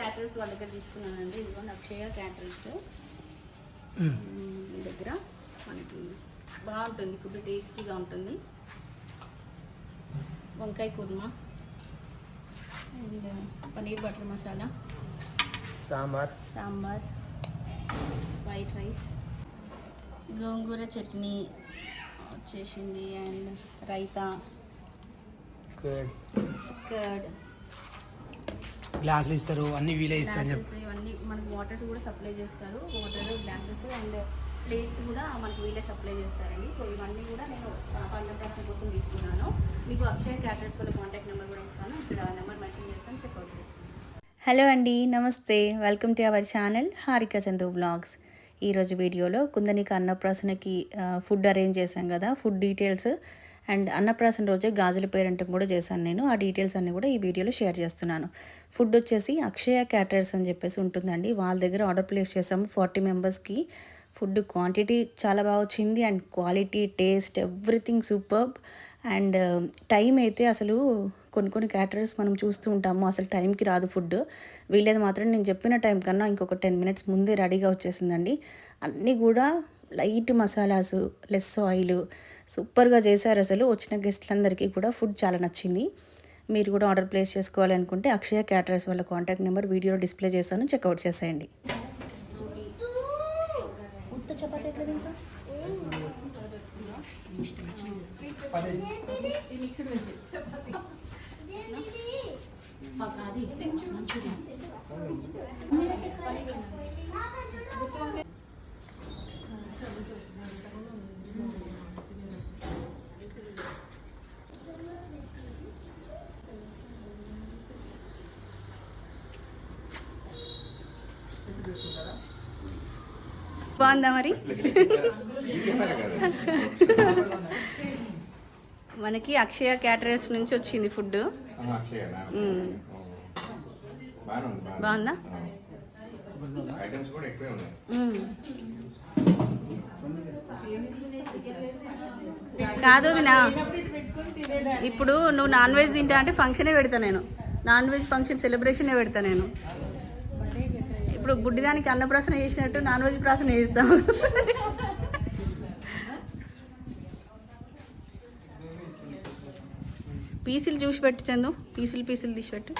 క్యాటరల్స్ వాళ్ళ దగ్గర తీసుకున్నానండి. ఇదిగోండి అక్షయ క్యాటరల్స్. మీ దగ్గర మనకి బాగుంటుంది. ఫుడ్ టేస్టీగా ఉంటుంది. వంకాయ korma. And paneer butter masala. Sambar. Sambar. White rice. Gongura chutney వచ్చేసింది. అండ్ రైతా. కర్డ్. కర్డ్. గ్లాసులు ఇస్తారు అన్ని వీలే ఇస్తారు అని గ్లాసెస్ ఇవన్నీ మనకు వాటర్ కూడా సప్లై చేస్తారు. వాటర్ గ్లాసెస్ అండ్ ప్లేట్స్ కూడా మనకు వీళ్ళే సప్లై చేస్తారండి. సో ఇవన్నీ కూడా నేను పండ్ల ప్రాసం కోసం తీసుకున్నాను. మీకు అక్షయ క్యాటరర్స్ వాళ్ళ కాంటాక్ట్ నెంబర్ కూడా ఇస్తాను. ఇక్కడ నెంబర్ మెన్షన్ చేస్తాను చెక్అవుట్ చేస్తాను. హలో అండి నమస్తే. Welcome to our channel Harika Chandu blogs ఈరోజు వీడియోలో కుందనికి అన్నప్రాసనకి ఆ, ఫుడ్ అరేంజ్ చేశాం కదా ఫుడ్ డీటెయిల్స్ అండ్ అన్నప్రాసన రోజే గాజుల పేరెంట్ కూడా చేశాను నేను. ఆ డీటెయిల్స్ అన్ని కూడా ఈ వీడియోలో షేర్ చేస్తున్నాను. ఫుడ్ వచ్చేసి అక్షయ క్యాటరర్స్ అని చెప్పేసి ఉంటుందండి. వాళ్ళ దగ్గర ఆర్డర్ ప్లేస్ చేసాము ఫార్టీ మెంబర్స్కి ఫుడ్ క్వాంటిటీ చాలా బాగా వచ్చింది. And quality taste everything superb. And time అయితే అసలు కొన్ని కొన్ని క్యాటరర్స్ మనం చూస్తూ ఉంటాము. అసలు టైంకి రాదు ఫుడ్. వీళ్ళేది మాత్రం నేను చెప్పిన టైం కన్నా ఇంకొక టెన్ మినిట్స్ ముందే రెడీగా వచ్చేసిందండి. అన్నీ కూడా లైట్ మసాలాస్ లెస్ ఆయిల్ సూపర్గా చేశారు అసలు. వచ్చిన గెస్ట్లందరికీ కూడా ఫుడ్ చాలా నచ్చింది. మీరు కూడా ఆర్డర్ ప్లేస్ చేసుకోవాలనుకుంటే అక్షయ క్యాటరర్స్ వాళ్ళ కాంటాక్ట్ నెంబర్ వీడియోలో డిస్ప్లే చేశాను. చెక్అవుట్ చేసేయండి. చపాతీ ఎట్లా తింటాం మిక్స్డ్ వెజ్ చపాతీ మాకు అది మంచిగా బాగుందా మరి? మనకి అక్షయ క్యాటరర్స్ నుంచి వచ్చింది ఫుడ్. బాగుందా ఐటమ్స్ కూడా ఎక్కువే ఉన్నాయి. మ్మ్. కాదు వదినా ఇప్పుడు నువ్వు నాన్ వెజ్ తింటా అంటే ఫంక్షనే పెడతా నేను. నాన్ వెజ్ ఫంక్షన్ సెలబ్రేషనే పెడతా నేను. ఇప్పుడు గుడ్డిదానికి అన్నప్రాసన చేసినట్టు నాన్ వెజ్ ప్రాసన చేస్తాం పీసులు చూసి పెట్టు చందు. పీసులు పీసులు తీసి పెట్టు.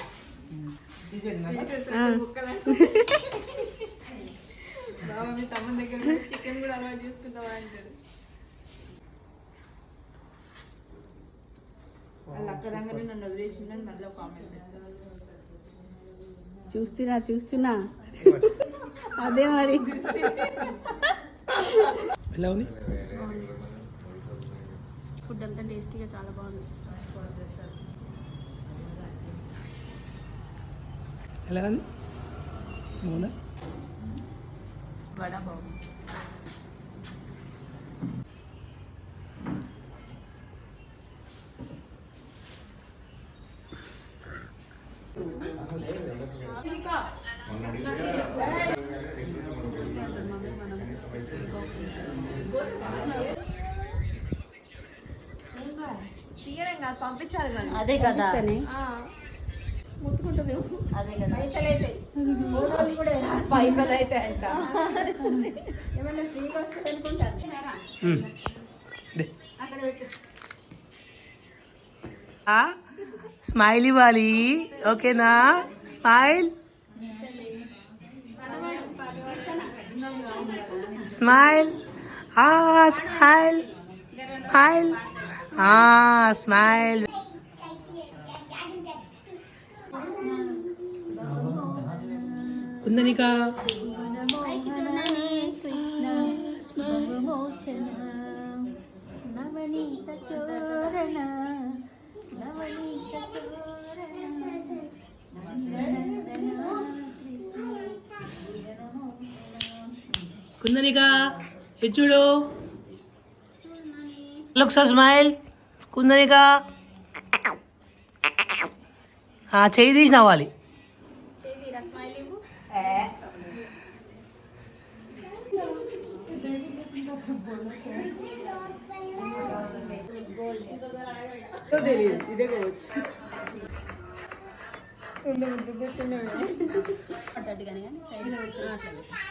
ఆ. చూస్తున్నా చూస్తున్నా. అదే మరి. ఎలా ఉంది? ఫుడ్ అంతా టేస్టీగా చాలా బాగుంది. ఎలా ఉంది? అవునా వడ బాగుంది. తీయడం కాదు పంపించాలి మనం అదే కదా. ముత్తుకుంటుంది. అదే కదా. పైసలు అయితే. అంట ఏమన్నా ఫ్రీగా వస్తుంది. అక్కడ పెట్టు. స్మైల్ ఇవ్వాలి ఓకేనా? స్మైల్. స్మైల్. ఆ స్మైల్. స్మైల్. ఆ స్మైల్. కుందనిక. నవనీత చోరణ కుందనిగా కుందనిక ఇటు చూడు. స్మైల్ కుందనిగా ఆ, చేయి తీసి నవ్వాలి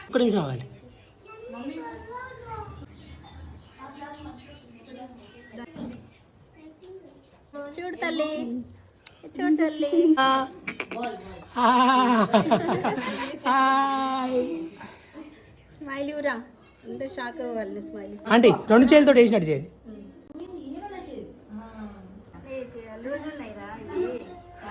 ఒక్క నిమిషం అవ్వాలి చూడు తల్లి. చూడు తల్లి. స్మైల్ ఇవ్వరా అంత షాక్ అవ్వాలి స్మైల్. ఆంటీ రెండు చేతులతో వేసినట్టు చేయండి లూజ్ ఉన్నాయిరా ఇవి ఆ, ఆ,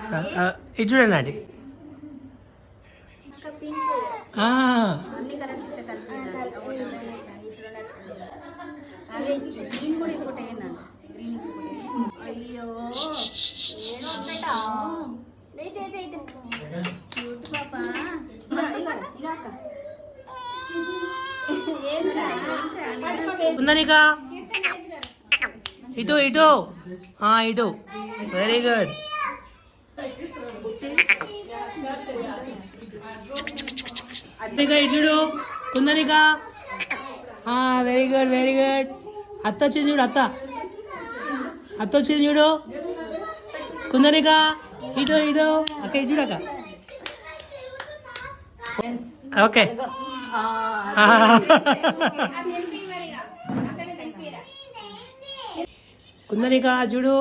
ఇది చూడండి ఆంటీ ఇంకా పింక్ ఆ, అన్ని కలర్స్ ఇట్లా కలిపి అదే గ్రీన్ కూడా ఇంకోటి వేయన్నాను గ్రీన్ ఇంకోటి అయ్యో క్యూట్ పాప ఇగో ఇగో అక్క ఏంట్రా? కుందనిక ఇటు ఇటు ఆ, ఇటు వెరీ గుడ్ చూడు Kundanika very good very good అత్త వచ్చింది చూడు అత్త. అత్త వచ్చింది చూడు. కుందనిక ఇటు ఇటు. అక్క ఇటు చూడు అక్క. ఓకే. కుందనిక చూడు.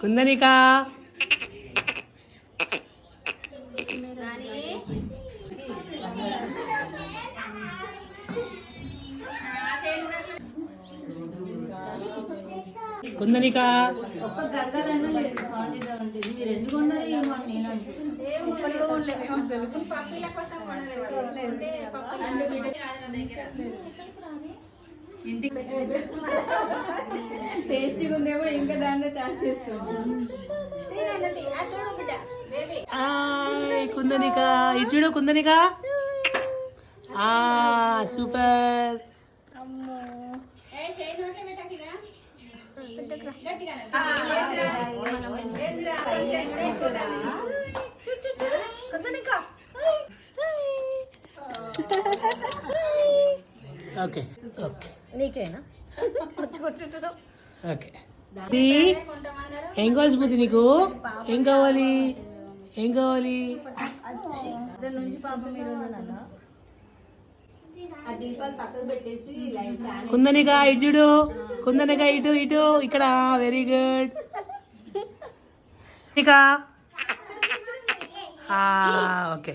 కుందనిక కుందనిక? తినండి అది చూడు బిడ్డ బేబీ హాయ్ కుందనిక. ఇటు చూడు కుందనిక. ఆ సూపర్. ఓకే ఓకే నీకేనా ఓకే ఏం కావాలి స్మృతి నీకు ఏం కావాలి ఏం కావాలి కుందనిక ఇటు చూడు కుందనిక ఇటు ఇటు ఇక్కడ వెరీ గుడ్ ఇక ఓకే.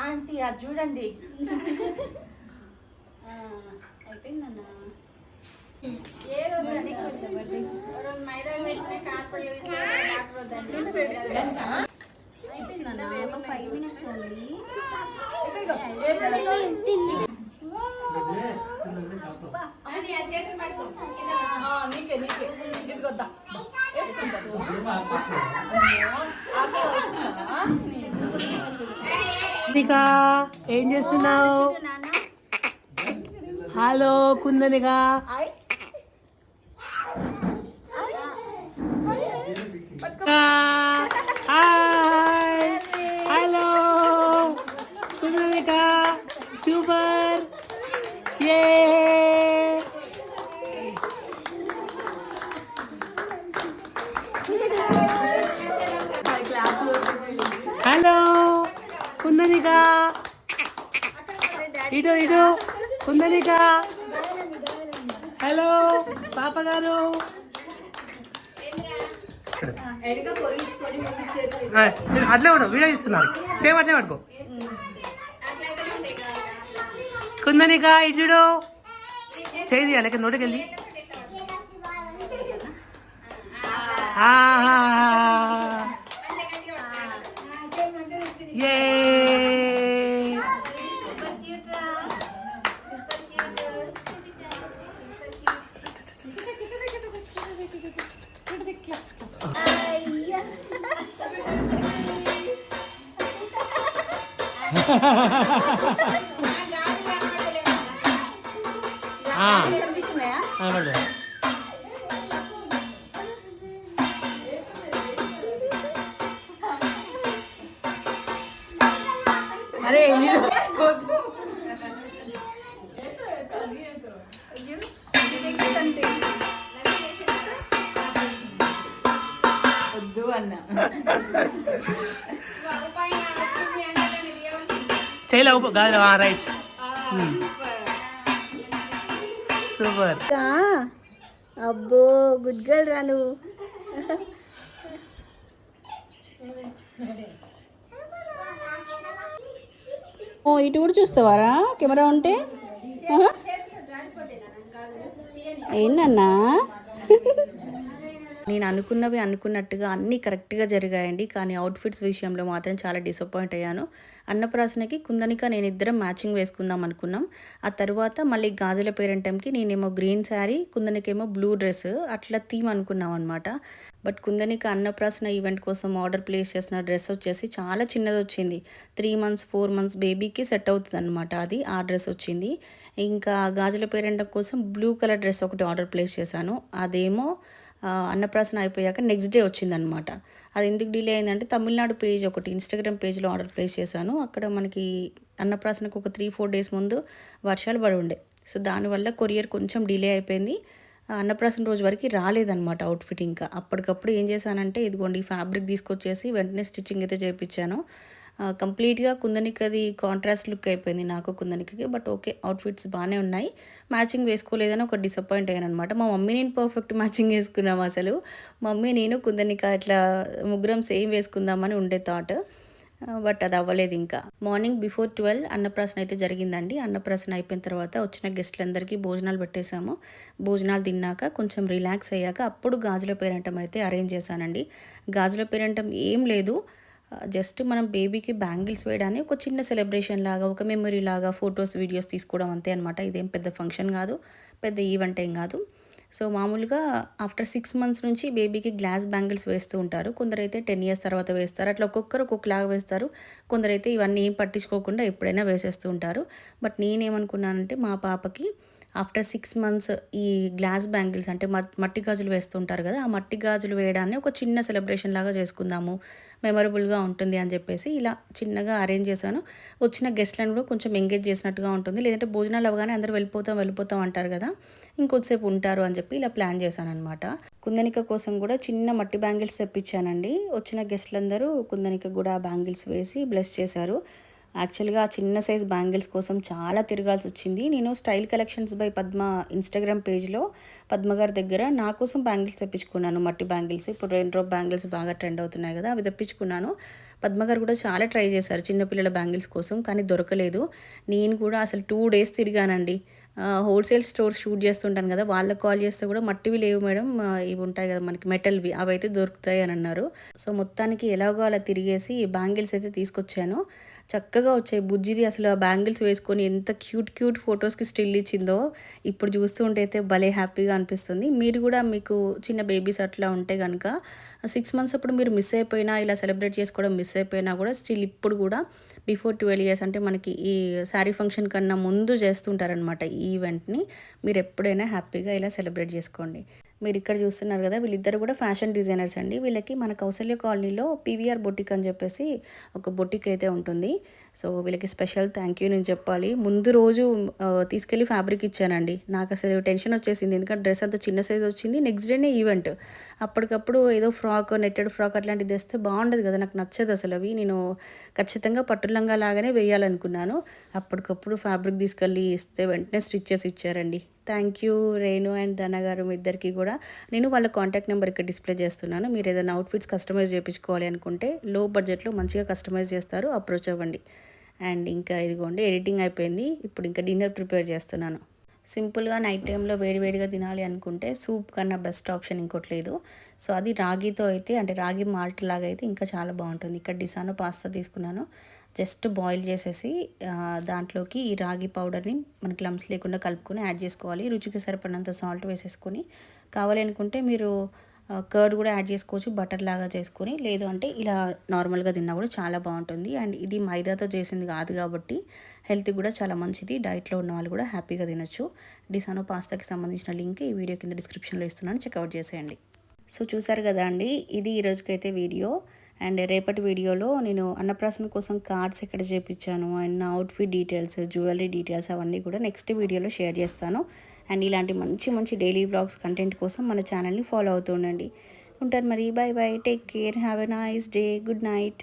ఆంటీ అది చూడండి. అయిపోయిందన్న? ఏదో నీకే నీకే ఇదిగొద్దా వేసుకుంటా ఏం చేస్తున్నావు? హలో కుందనిగా హాయ్ హలో కుందనిక సూపర్ ఏ హలో కుందనిక ఇటు ఇటు కుందనిక హలో పాప గారు అట్లే ఉండవు వీడియో ఇస్తున్నారు సేమ్ అట్లే పట్టుకో కుందనిక ఇటు చేయి తీయాలి ఇక్కడ నోటికి వెళ్ళి. ఏ. ఆ, కనిపిస్తున్నాయా వద్దు అన్న. చేయలే ఉప్పు కాదు రైట్. సూపర్. అబ్బో గుడ్ గర్ల్ రా నువ్వు. ఓ ఇటు కూడా చూస్తావారా కెమెరా ఉంటే. ఏంటన్నా నేను అనుకున్నవి అనుకున్నట్టుగా అన్నీ కరెక్ట్గా జరిగాయండి. కానీ అవుట్ఫిట్స్ విషయంలో మాత్రం చాలా డిసప్పాయింట్ అయ్యాను. అన్నప్రాసనకి కుందనిక నేను ఇద్దరం మ్యాచింగ్ వేసుకుందాం అనుకున్నాం. ఆ తర్వాత మళ్ళీ గాజుల పేరెంటంకి నేనేమో గ్రీన్ శారీ కుందనికేమో బ్లూ డ్రెస్ అట్లా థీమ్ అనుకున్నాం అనమాట బట్ కుందనిక అన్నప్రాసన ఈవెంట్ కోసం ఆర్డర్ ప్లేస్ చేసిన డ్రెస్ వచ్చేసి చాలా చిన్నది వచ్చింది త్రీ మంత్స్ ఫోర్ మంత్స్ బేబీకి సెట్ అవుతుంది అనమాట అది ఆ డ్రెస్ వచ్చింది. ఇంకా గాజుల పేరెంటం కోసం బ్లూ కలర్ డ్రెస్ ఒకటి ఆర్డర్ ప్లేస్ చేశాను. అదేమో అన్నప్రాసన అయిపోయాక నెక్స్ట్ డే వచ్చిందనమాట అది ఎందుకు డిలే అయిందంటే తమిళనాడు పేజ్ ఒకటి ఇన్స్టాగ్రామ్ పేజ్లో ఆర్డర్ ప్లేస్ చేశాను. అక్కడ మనకి అన్నప్రాసనకు ఒక త్రీ ఫోర్ డేస్ ముందు వర్షాలు పడి ఉండే. సో దానివల్ల కొరియర్ కొంచెం డిలే అయిపోయింది. అన్నప్రాసన రోజు వరకు రాలేదనమాట అవుట్ఫిట్ ఇంకా. అప్పటికప్పుడు ఏం చేశానంటే ఇదిగోండి ఫ్యాబ్రిక్ తీసుకొచ్చేసి వెంటనే స్టిచ్చింగ్ అయితే చేయించాను. కంప్లీట్గా కుందనికది కాంట్రాస్ట్ లుక్ అయిపోయింది నాకు కుందనికి బట్ ఓకే అవుట్ఫిట్స్ బాగానే ఉన్నాయి. మ్యాచింగ్ వేసుకోలేదని ఒక డిసప్పాయింట్ అయ్యాను అనమాట మా మమ్మీ నేను పర్ఫెక్ట్ మ్యాచింగ్ వేసుకున్నాం అసలు. మమ్మీ నేను కుందనిక ఇట్లా ముగ్గురం సేమ్ వేసుకుందామని ఉండే థాట్ బట్ అది అవ్వలేదు ఇంకా. మార్నింగ్ బిఫోర్ ట్వెల్వ్ అన్నప్రాసన అయితే జరిగిందండి. అన్నప్రాసన అయిపోయిన తర్వాత వచ్చిన గెస్ట్లందరికీ భోజనాలు పెట్టేశాము. భోజనాలు తిన్నాక కొంచెం రిలాక్స్ అయ్యాక అప్పుడు గాజుల పేరంటం అయితే అరేంజ్ చేశానండి. గాజుల పేరంటం ఏం లేదు. జస్ట్ మనం బేబీకి బ్యాంగిల్స్ వేయడానికి ఒక చిన్న సెలబ్రేషన్ లాగా ఒక మెమరీ లాగా ఫొటోస్ వీడియోస్ తీసుకోవడం అంతే అనమాట ఇదేం పెద్ద ఫంక్షన్ కాదు పెద్ద ఈవెంట్ ఏం కాదు. సో మామూలుగా ఆఫ్టర్ సిక్స్ మంత్స్ నుంచి బేబీకి గ్లాస్ బ్యాంగిల్స్ వేస్తూ ఉంటారు. కొందరైతే టెన్ ఇయర్స్ తర్వాత వేస్తారు. అట్లా ఒక్కొక్కరు ఒక్కొక్కలాగా వేస్తారు. కొందరైతే ఇవన్నీ ఏం పట్టించుకోకుండా ఎప్పుడైనా వేసేస్తూ ఉంటారు. బట్ నేనేమనుకున్నానంటే మా పాపకి ఆఫ్టర్ సిక్స్ మంత్స్ ఈ గ్లాస్ బ్యాంగిల్స్ అంటే మట్టి గాజులు వేస్తుంటారు కదా ఆ మట్టి గాజులు వేయడాన్ని ఒక చిన్న సెలబ్రేషన్ లాగా చేసుకుందాము. మెమరబుల్గా ఉంటుంది అని చెప్పేసి ఇలా చిన్నగా అరేంజ్ చేశాను. వచ్చిన గెస్ట్లను కూడా కొంచెం ఎంగేజ్ చేసినట్టుగా ఉంటుంది. లేదంటే భోజనాలు అవగానే అందరూ వెళ్ళిపోతాం వెళ్ళిపోతాం అంటారు కదా ఇంకొద్దిసేపు ఉంటారు అని చెప్పి ఇలా ప్లాన్ చేశాను అనమాట కుందనిక కోసం కూడా చిన్న మట్టి బ్యాంగిల్స్ తెప్పించానండి. వచ్చిన గెస్ట్లందరూ కుందనిక కూడా బ్యాంగిల్స్ వేసి బ్లెస్ చేశారు. యాక్చువల్గా ఆ చిన్న సైజ్ బ్యాంగిల్స్ కోసం చాలా తిరగాల్సి వచ్చింది. నేను style collections by Padma Instagram పేజ్లో పద్మ గారి దగ్గర నా కోసం బ్యాంగిల్స్ తెప్పించుకున్నాను. మట్టి బ్యాంగిల్స్ ఇప్పుడు రెండు బ్యాంగిల్స్ బాగా ట్రెండ్ అవుతున్నాయి కదా అవి తెప్పించుకున్నాను. పద్మ గారు కూడా చాలా ట్రై చేశారు చిన్నపిల్లల బ్యాంగిల్స్ కోసం కానీ దొరకలేదు. నేను కూడా అసలు టూ డేస్ తిరిగానండి. హోల్సేల్ స్టోర్స్ షూట్ చేస్తుంటాను కదా వాళ్ళకి కాల్ చేస్తే కూడా మట్టివి లేవు మేడం. ఇవి ఉంటాయి కదా మనకి మెటల్వి అవి అయితే దొరుకుతాయి అని అన్నారు. సో మొత్తానికి ఎలాగో అలా తిరిగేసి బ్యాంగిల్స్ అయితే తీసుకొచ్చాను. చక్కగా వచ్చాయి. బుజ్జిది అసలు ఆ బ్యాంగిల్స్ వేసుకొని ఎంత క్యూట్ క్యూట్ ఫొటోస్కి స్టిల్ ఇచ్చిందో ఇప్పుడు చూస్తూ ఉంటే అయితే భలే హ్యాపీగా అనిపిస్తుంది. మీరు కూడా మీకు చిన్న బేబీస్ అట్లా ఉంటే కనుక సిక్స్ మంత్స్ అప్పుడు మీరు మిస్ అయిపోయినా ఇలా సెలబ్రేట్ చేసుకోవడం మిస్ అయిపోయినా కూడా స్టిల్ ఇప్పుడు కూడా బిఫోర్ ట్వెల్వ్ ఇయర్స్ అంటే మనకి ఈ శారీ ఫంక్షన్ కన్నా ముందు చేస్తుంటారనమాట ఈ ఈవెంట్ని. మీరు ఎప్పుడైనా హ్యాపీగా ఇలా సెలబ్రేట్ చేసుకోండి. మీరు ఇక్కడ చూస్తున్నారు కదా వీళ్ళిద్దరు కూడా ఫ్యాషన్ డిజైనర్స్ అండి. వీళ్ళకి మన కౌసల్య కాలనీలో పీవీఆర్ బొటిక్ అని చెప్పేసి ఒక బొటిక్ అయితే ఉంటుంది. సో వీళ్ళకి స్పెషల్ థ్యాంక్ యూ నేను చెప్పాలి. ముందు రోజు తీసుకెళ్ళి ఫ్యాబ్రిక్ ఇచ్చానండి. నాకు అసలు టెన్షన్ వచ్చేసింది. ఎందుకంటే డ్రెస్ అంత చిన్న సైజ్ వచ్చింది. నెక్స్ట్ డేనే ఈవెంట్. అప్పటికప్పుడు ఏదో ఫ్రాక్ నెట్టెడ్ ఫ్రాక్ అట్లాంటిది తెస్తే బాగుండదు కదా. నాకు నచ్చదు అసలు అవి. నేను ఖచ్చితంగా పట్టు లంగా లాగానే వేయాలనుకున్నాను. అప్పటికప్పుడు ఫ్యాబ్రిక్ తీసుకెళ్ళి ఇస్తే వెంటనే స్టిచ్ చేసి ఇచ్చారండి. థ్యాంక్ యూ రేణు అండ్ ధన గారు మీ ఇద్దరికి కూడా. నేను వాళ్ళ కాంటాక్ట్ నెంబర్ ఇక్కడ డిస్ప్లే చేస్తున్నాను. మీరు ఏదైనా అవుట్ఫిట్స్ కస్టమైజ్ చేయించుకోవాలి అనుకుంటే లో బడ్జెట్లో మంచిగా కస్టమైజ్ చేస్తారు అప్రోచ్ అవ్వండి. అండ్ ఇంకా ఇదిగోండి ఎడిటింగ్ అయిపోయింది. ఇప్పుడు ఇంకా డిన్నర్ ప్రిపేర్ చేస్తున్నాను. సింపుల్గా నైట్ టైంలో వేడివేడిగా తినాలి అనుకుంటే సూప్ కన్నా బెస్ట్ ఆప్షన్ ఇంకోటి లేదు. సో అది రాగితో అయితే అంటే రాగి మాల్ట్ లాగా అయితే ఇంకా చాలా బాగుంటుంది. ఇక్కడ డిసానో పాస్తా తీసుకున్నాను. జస్ట్ బాయిల్ చేసేసి దాంట్లోకి ఈ రాగి పౌడర్ని మనకి లమ్స్ లేకుండా కలుపుకొని యాడ్ చేసుకోవాలి. రుచికి సరిపడినంత సాల్ట్ వేసేసుకొని. కావాలి అనుకుంటే మీరు కర్డ్ కూడా యాడ్ చేసుకోవచ్చు బటర్ లాగా చేసుకొని. లేదు అంటే ఇలా నార్మల్గా తిన్నా కూడా చాలా బాగుంటుంది. అండ్ ఇది మైదాతో చేసింది కాదు కాబట్టి హెల్త్ కూడా చాలా మంచిది. డైట్లో ఉన్న వాళ్ళు కూడా హ్యాపీగా తినొచ్చు. డిసానో పాస్తాకి సంబంధించిన లింక్ ఈ వీడియో కింద డిస్క్రిప్షన్లో ఇస్తున్నాను. చెక్అవుట్ చేసేయండి. సో చూసారు కదా అండి ఇది ఈరోజుకైతే వీడియో. అండ్ రేపటి వీడియోలో నేను అన్నప్రాసన కోసం కార్డ్స్ ఎక్కడ చేపించాను and outfit details jewellery details అవన్నీ కూడా నెక్స్ట్ వీడియోలో షేర్ చేస్తాను. అండ్ ఇలాంటి మంచి మంచి డైలీ బ్లాగ్స్ కంటెంట్ కోసం మన ఛానల్ని ఫాలో అవుతూ ఉండండి. ఉంటారు మరి bye bye take care have a nice day good night